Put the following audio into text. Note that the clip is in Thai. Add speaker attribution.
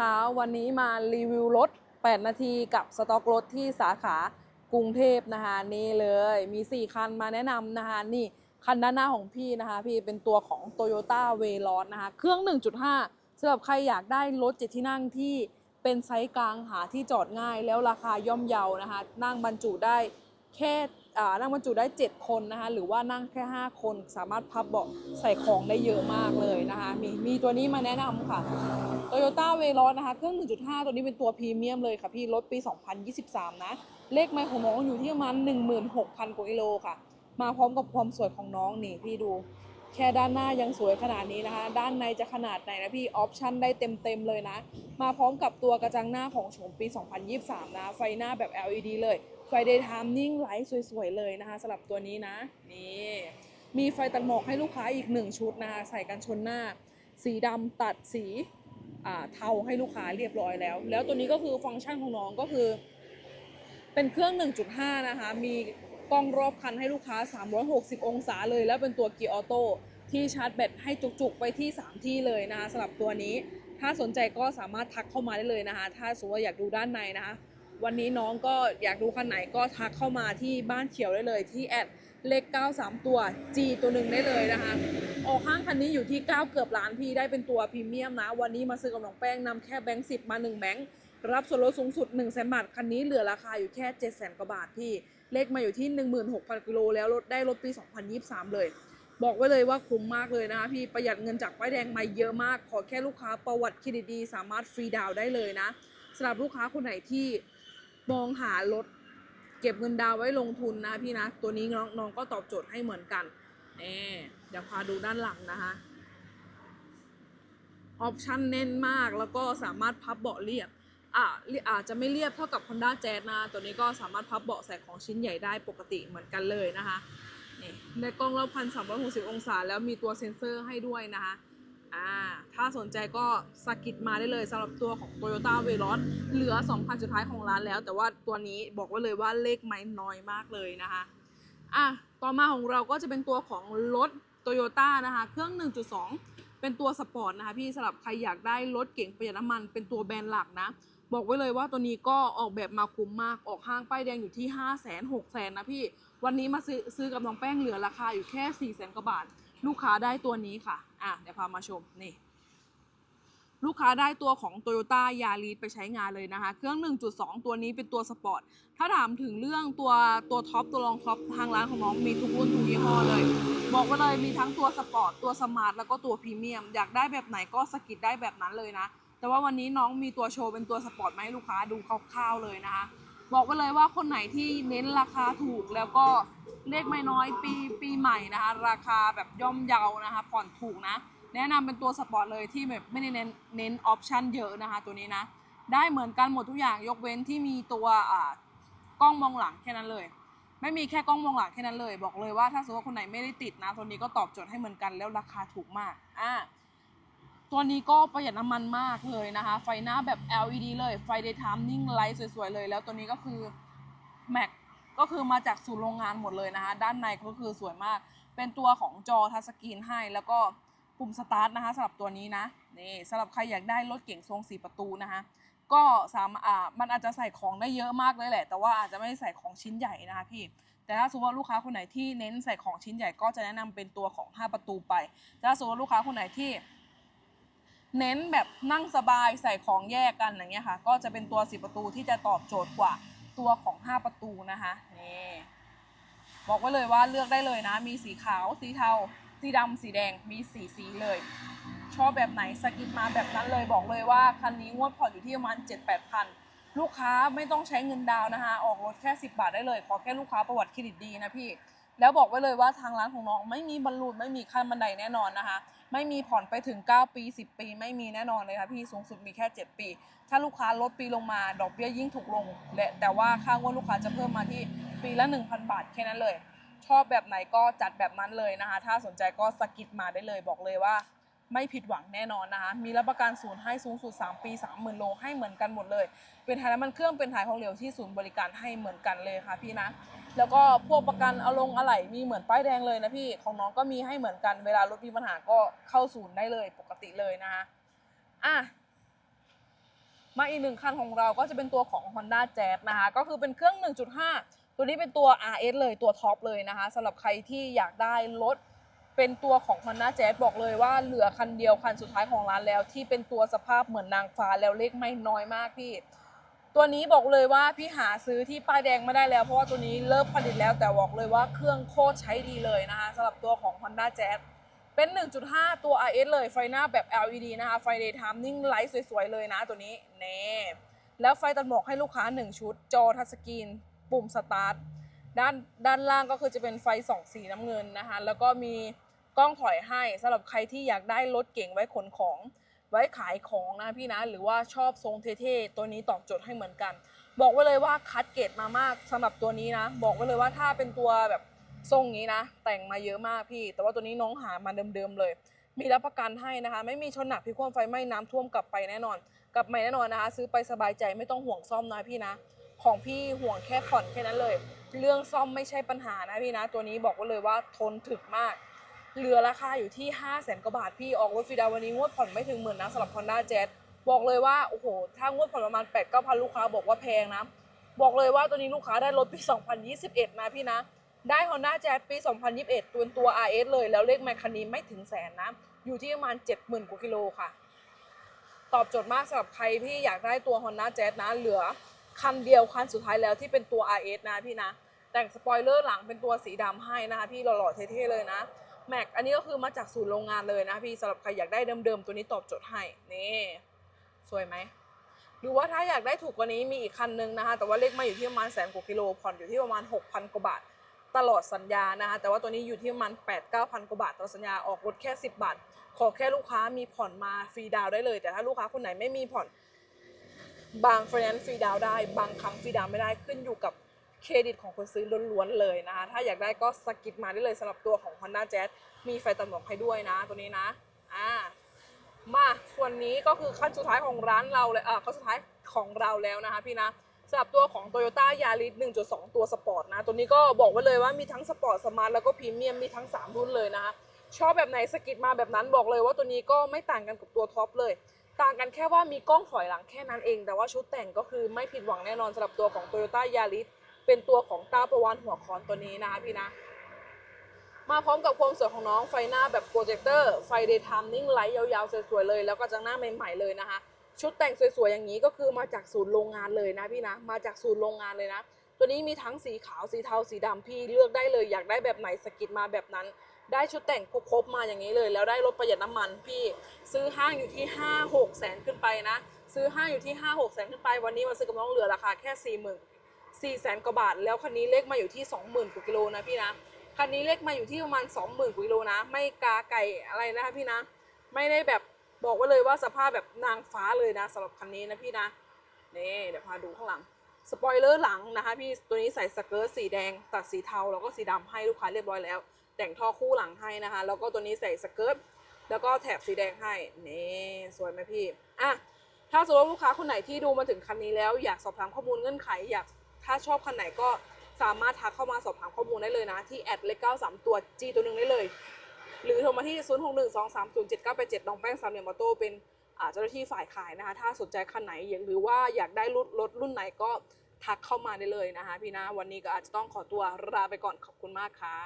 Speaker 1: คะวันนี้มารีวิวรถ 8 นาทีกับสต็อกรถที่สาขากรุงเทพนะคะนี่เลยมี 4 คันมาแนะนำนะคะนี่คันด้านหน้าของพี่นะคะ พี่เป็นตัวของ Toyota v e l o s นะคะ เครื่อง 1.5สำหรับใครอยากได้รถเจ็ดที่นั่งที่เป็นไซส์กลางหาที่จอดง่าย แล้วราคาย่อมเยานะคะ นั่งบรรจุได้แค่นั่งบรรจุได้ 7 คนนะคะ หรือว่านั่งแค่ 5 คนสามารถพับเบาะใส่ของได้เยอะมากเลยนะคะ มีมีตัวนี้มาแนะนำค่ะ โตโยต้าเวล s นะคะเครื่อง 1.5 ตัวนี้เป็นตัวพรีเมียมเลยค่ะพี่รถปี 2023 นะ เลขไมล์ของน้องอยู่ที่ประมาณ 16,000 กว่ากิโลค่ะ มาพร้อมกับความสวยของน้องนี่พี่ดู แค่ด้านหน้ายังสวยขนาดนี้นะคะ ด้านในจะขนาดไหนนะพี่ออปชั่นได้เต็มๆเลยนะ มาพร้อมกับตัวกระจังหน้าของโฉมปี 2023 นะ ไฟหน้าแบบ LED เลย ไฟ daytime นิ่งไลท์สวยๆเลยนะคะสำหรับตัวนี้นะนี่มีไฟตัดหมอกให้ลูกค้าอีกหนึ่งชุดนะคะใส่กันชนหน้า สีดำตัดสี เทาให้ลูกค้าเรียบร้อยแล้ว แล้วตัวนี้ก็คือฟังก์ชันของน้องก็คือ เป็นเครื่อง 1.5 นะคะ มีกล้องรอบคันให้ลูกค้า 360 องศาเลย แล้วเป็นตัวเกียร์ออโต้ที่ชาร์จแบตให้จุกๆ ไปที่ 3 ที่เลยนะคะสำหรับตัวนี้ ถ้าสนใจก็สามารถทักเข้ามาได้เลยนะคะ ถ้าสมมติว่าอยากดูด้านในนะคะ วันนี้น้องก็อยากดูคันไหนก็ทักเข้ามาที่บ้านเขียวได้เลยที่แอดเลข 93 ตัว G ตัวหนึ่งได้เลยนะคะ ออกข้างคันนี้อยู่ที่ 9 เกือบล้านพี่ได้เป็นตัวพรีเมียมนะ วันนี้มาซื้อกับน้องแป้งนำแค่แบงค์สิบมา 1 แบงค์ รับส่วนลดสูงสุด 1 0 0 0 0 0 บาท คันนี้เหลือราคาอยู่แค่ 7 0 0 0 0 0กว่าบาทพี่ เลขมาอยู่ที่ 16,000กิโลแล้วรถได้รถปี 2023 เลย บอกไว้เลยว่าคุ้มมากเลยนะคะพี่ประหยัดเงินจากป้ายแดงมาเยอะมาก ขอแค่ลูกค้าประวัติเครดิตดี สามารถฟรีดาวน์ได้เลยนะสำหรับลูกค้าคนไหนที่ มองหารถเก็บเงินดาวไว้ลงทุนนะพี่นะ ตัวนี้น้องน้องก็ตอบโจทย์ให้เหมือนกันนี่เดี๋ยวพาดูด้านหลังนะคะออปชั่นแน่นมากแล้วก็สามารถพับเบาะเรียบอ่าเรียอาจจะไม่เรียบเท่ากับ Honda Jazz นะ ตัวนี้ก็สามารถพับเบาะใส่ของชิ้นใหญ่ได้ปกติเหมือนกันเลยนะคะในกล้องรอบพันสามร้อยหกสิบองศาแล้วมีตัวเซ็นเซอร์ให้ด้วยนะคะ อ่าถ้าสนใจก็สกิดมาได้เลยสำหรับตัวของ Toyota v e l o s เหลือ2คันสุดท้ายของร้านแล้ว แต่ว่าตัวนี้บอกไว้เลยว่าเลขไม้น้อยมากเลยนะคะอะต่อมาของเราก็จะเป็นตัวของรถ Toyota นะคะเครื่อง 1.2 เป็นตัวสปอร์ตนะคะพี่สำหรับใครอยากได้รถเก๋งประหยัดน้ำมันเป็นตัวแบรนด์หลักนะ บอกไว้เลยว่าตัวนี้ก็ออกแบบมาคุ้มมากออกห้างป้ายแดงอยู่ที่ 5 0 0 0 0 0 6 0 0 0 0นะพี่วันนี้มาซื้อซื้อกับน้องแป้งเหลือราคาอยู่แค่ 4 0 0 0 0 0กว่าบาท ลูกค้าได้ตัวนี้ค่ะ อะเดี๋ยวพามาชมนี่ ลูกค้าได้ตัวของ Toyota Yaris ไปใช้งานเลยนะคะ เครื่อง 1.2 ตัวนี้เป็นตัวสปอร์ต ถ้าถามถึงเรื่องตัวตัวท็อปตัวรองท็อปทางร้านของน้องมีทุกรุ่นทุกยี่ห้อเลย บอกไว้เลยมีทั้งตัวสปอร์ต ตัวสมาร์ทแล้วก็ตัวพรีเมียม อยากได้แบบไหนก็สกิดได้แบบนั้นเลยนะ แต่ว่าวันนี้น้องมีตัวโชว์เป็นตัวสปอร์ตมาให้ลูกค้าดูคร่าวๆเลยนะคะ บอกไว้เลยว่าคนไหนที่เน้นราคาถูกแล้วก็เลขไม่น้อยปีปีใหม่นะคะ ราคาแบบย่อมเยานะคะผ่อนถูกนะ แนะนำเป็นตัวสปอร์ตเลยที่แบบไม่ได้เน้นเน้นออปชั่นเยอะนะคะ ตัวนี้นะ ได้เหมือนกันหมดทุกอย่างยกเว้นที่มีตัวกล้องมองหลังแค่นั้นเลย ไม่มีแค่กล้องมองหลังแค่นั้นเลย บอกเลยว่าถ้าสมมติว่าคนไหนไม่ได้ติดนะตัวนี้ก็ตอบโจทย์ให้เหมือนกันแล้วราคาถูกมากอ่า ตัวนี้ก็ประหยัดน้ำมันมากเลยนะคะ ไฟหน้าแบบ LED เลยไฟ daytime นิ่งไลท์สวยๆ เลย แล้วตัวนี้ก็คือแม็กก็คือมาจากศูนย์โรงงานหมดเลยนะคะ ด้านในก็คือสวยมาก เป็นตัวของจอทัชสกรีนให้ แล้วก็ปุ่มสตาร์ทนะคะสำหรับตัวนี้นะนี่สำหรับใครอยากได้รถเก๋งทรง4ประตูนะคะก็สามารถอ่ามันอาจจะใส่ของได้เยอะมากเลยแหละ แต่ว่าอาจจะไม่ใส่ของชิ้นใหญ่นะคะพี่ แต่ถ้าสมมติว่าลูกค้าคนไหนที่เน้นใส่ของชิ้นใหญ่ก็จะแนะนำเป็นตัวของ 5 ประตูไปแต่ถ้าสมมติว่าลูกค้าคนไหนที่ เน้นแบบนั่งสบายใส่ของแยกกันอย่างเงี้ยค่ะ ก็จะเป็นตัว 10 ประตูที่จะตอบโจทย์กว่าตัวของ 5 ประตูนะคะนี่บอกไว้เลยว่าเลือกได้เลยนะ มีสีขาวสีเทา สีดำสีแดงมีสีสีเลย ชอบแบบไหนสกิปมาแบบนั้นเลยบอกเลยว่าคันนี้งวดผ่อนอยู่ที่ประมาณ 7 8พันลูกค้าไม่ต้องใช้เงินดาวน์นะคะ ออกรถแค่ 10 บาทได้เลย ขอแค่ลูกค้าประวัติเครดิตดีนะพี่ แล้วบอกไว้เลยว่าทางร้านของน้องไม่มีบรรลุไม่มีขั้นบันไดแน่นอนนะคะ ไม่มีผ่อนไปถึง 9 ปี 10 ปี ไม่มีแน่นอนเลยค่ะพี่สูงสุดมีแค่ 7 ปี ถ้าลูกค้าลดปีลงมาดอกเบี้ยยิ่งถูกลงและแต่ว่าค่างวดลูกค้าจะเพิ่มมาที่ปีละ 1,000 บาทแค่นั้นเลย ชอบแบบไหนก็จัดแบบนั้นเลยนะคะ ถ้าสนใจก็สกิดมาได้เลยบอกเลยว่าไม่ผิดหวังแน่นอนนะคะ มีรับประกันศูนย์ให้สูงสุด 3 ปี 30,000 โลให้เหมือนกันหมดเลย เป็นถ่ายน้ำมันเครื่องเป็นถ่ายของเหลวที่ศูนย์บริการให้เหมือนกันเลยค่ะพี่นะ แล้วก็พวกประกันเอาลงอะไหล่มีเหมือนป้ายแดงเลยนะพี่ของน้องก็มีให้เหมือนกันเวลารถมีปัญหาก็เข้าศูนย์ได้เลยปกติเลยนะคะอะมาอีกหนึ่งคันของเราก็จะเป็นตัวของ Honda Jazz นะคะก็คือเป็นเครื่อง 1.5 ตัวนี้เป็นตัว RS เลยตัวท็อปเลยนะคะสำหรับใครที่อยากได้รถเป็นตัวของ Honda Jazz บอกเลยว่าเหลือคันเดียวคันสุดท้ายของร้านแล้ว ที่เป็นตัวสภาพเหมือนนางฟ้าแล้วเลขไม่น้อยมากพี่ ตัวนี้บอกเลยว่าพี่หาซื้อที่ป้ายแดงไม่ได้แล้วเพราะว่าตัวนี้เริ่มผลิตแล้วแต่บอกเลยว่าเครื่องโคตรใช้ดีเลยนะคะสำหรับตัวของ Honda Jazz เป็น 1.5 ตัว RS เลยไฟหน้าแบบ LED นะคะ ไฟ daytime นิ่งไลท์สวยๆ เลยนะตัวนี้เน่แล้วไฟตัดหมอกให้ลูกค้า 1 ชุด จอทัชสกรีน ปุ่มสตาร์ทด้านด้านล่างก็คือจะเป็นไฟสองสีน้ำเงินนะคะ แล้วก็มีกล้องถอยให้สำหรับใครที่อยากได้รถเก่งไว้ขนของ ไว้ขายของนะพี่นะหรือว่าชอบทรงเท่ๆตัวนี้ตอบโจทย์ให้เหมือนกัน บอกไว้เลยว่าคัดเกรดมามากสำหรับตัวนี้นะ บอกไว้เลยว่าถ้าเป็นตัวแบบทรงนี้นะ แต่งมาเยอะมากพี่ แต่ว่าตัวนี้น้องหามาเดิมๆเลย มีรับประกันให้นะคะ ไม่มีชนหนักพิคว่ำไฟไหม้น้ำท่วมกลับไปแน่นอน กลับมาแน่นอนนะคะ ซื้อไปสบายใจไม่ต้องห่วงซ่อมนะพี่นะ ของพี่ห่วงแค่ผ่อนแค่นั้นเลย เรื่องซ่อมไม่ใช่ปัญหานะพี่นะ ตัวนี้บอกไว้เลยว่าทนถึกมาก เหลือราคาอยู่ที่ 5 0 0แสนกว่าบาทพี่ออกรถฟรีดาววันนี้งวดผ่อนไม่ถึงหมื่นนะสำหรับ Honda Jazz บอกเลยว่าโอ้โหถ้างวดผ่อนประมาณ8 9 0 0 0ลูกค้าบอกว่าแพงนะ บอกเลยว่าตัวนี้ลูกค้าได้รถปี 2021 นะพี่นะ ได้ Honda Jazz ปี 2021 ตัวตัว RS เลยแล้วเลขแมคคันนี้ไม่ถึงแสนนะ อยู่ที่ประมาณ 70,000 กว่ากิโลค่ะ ตอบโจทย์มากสำหรับใครที่อยากได้ตัว Honda Jazz นะเหลือคันเดียวคันสุดท้ายแล้วที่เป็นตัว RS นะพี่นะ แต่งสปอยเลอร์หลังเป็นตัวสีดำให้นะคะพี่หล่อๆเท่ๆเลยนะ แม็กอันนี้ก็คือมาจากศูนย์โรงงานเลยนะพี่สำหรับใครอยากได้เดิมๆตัวนี้ตอบโจทย์ให้นี่สวยไหมหรือว่าถ้าอยากได้ถูกกว่านี้มีอีกคันนึงนะคะ แต่ว่าเลขมาอยู่ที่ประมาณแสนกว่ากิโลผ่อนอยู่ที่ประมาณ 6,000 กว่าบาท ตลอดสัญญานะคะ แต่ว่าตัวนี้อยู่ที่ประมาณ 8 9 0 0 กว่าบาทตลอดสัญญาออกรถแค่ 10 บาท ขอแค่ลูกค้ามีผ่อนมาฟรีดาวได้เลย แต่ถ้าลูกค้าคนไหนไม่มีผ่อน บางไฟแนนซ์ฟรีดาวได้ บางครั้งฟรีดาวไม่ได้ขึ้นอยู่กับ เครดิตของคนซื้อล้วนๆเลยนะคะ ถ้าอยากได้ก็สกิปมาได้เลยสำหรับตัวของ Honda Jazz มีไฟตัดหมอกให้ด้วยนะตัวนี้นะอ่ามาส่วนนี้ก็คือขั้นสุดท้ายของร้านเราเลยอ่าขั้นสุดท้ายของเราแล้วนะคะพี่นะสำหรับตัวของ Toyota Yaris 1.2 ตัวสปอร์ตนะ ตัวนี้ก็บอกไว้เลยว่ามีทั้งสปอร์ตสมาร์ทแล้วก็พรีเมียมมีทั้ง 3 รุ่นเลยนะคะชอบแบบไหนสกิดมาแบบนั้นบอกเลยว่าตัวนี้ก็ไม่ต่างกันกับตัวท็อปเลย ต่างกันแค่ว่ามีกล้องถอยหลังแค่นั้นเอง แต่ว่าชุดแต่งก็คือไม่ผิดหวังแน่นอนสำหรับตัวของ Toyota Yaris เป็นตัวของตาประวานหัวคอนตัวนี้นะคะพี่นะ มาพร้อมกับความสวยของน้องไฟหน้าแบบโปรเจคเตอร์ไฟเดย์ไทม์นิ่งไลท์ยาวๆสวยๆเลย แล้วก็จะหน้าใหม่ๆเลยนะคะ ชุดแต่งสวยๆอย่างนี้ก็คือมาจากศูนย์โรงงานเลยนะพี่นะ มาจากศูนย์โรงงานเลยนะตัวนี้มีทั้งสีขาวสีเทาสีดำพี่เลือกได้เลยอยากได้แบบไหนสกิดมาแบบนั้น ได้ชุดแต่งครบๆมาอย่างนี้เลย แล้วได้รถประหยัดน้ำมันพี่ซื้อห้างอยู่ที่ 5 6แสนขึ้นไปนะ ซื้อห้างอยู่ที่ 5 6แสนขึ้นไปวันนี้มาซื้อกับน้องเหลือราคาแค่4 0 0 0 0 4แสนกว่าบาท แล้วคันนี้เลขมาอยู่ที่ 20,000กว่ากิโลนะพี่นะคันนี้เลขมาอยู่ที่ประมาณ 20,000กว่ากิโลนะ ไม่กาไก่อะไรนะคะพี่นะ ไม่ได้แบบบอกไว้เลยว่าสภาพแบบนางฟ้าเลยนะสำหรับคันนี้นะพี่นะนี่เดี๋ยวพาดูข้างหลังสปอยเลอร์หลังนะคะพี่ตัวนี้ใส่สเกิร์ตสีแดงตัดสีเทาแล้วก็สีดำให้ลูกค้าเรียบร้อยแล้ว แต่งท่อคู่หลังให้นะคะ แล้วก็ตัวนี้ใส่สเกิร์ตแล้วก็แถบสีแดงให้นี่สวยไหมพี่อะถ้าสมมติว่าลูกค้าคนไหนที่ดูมาถึงคันนี้แล้ว อยากสอบถามข้อมูลเงื่อนไขอยาก ถ้าชอบคันไหนก็สามารถทักเข้ามาสอบถามข้อมูลได้เลยนะ ที่แอดเลข93ตัวจีตัวหนึ่งได้เลย หรือโทรมาที่ 0 6 1 2 3 0 7 9 8 7น้องแป้งสามเหลี่ยมออโต้เป็นเจ้าหน้าที่ฝ่ายขายนะคะ ถ้าสนใจคันไหนหรือว่าอยากได้รถรถรุ่นไหนก็ทักเข้ามาได้เลยนะคะ พี่นะวันนี้ก็อาจจะต้องขอตัวลาไปก่อนขอบคุณมากค่ะ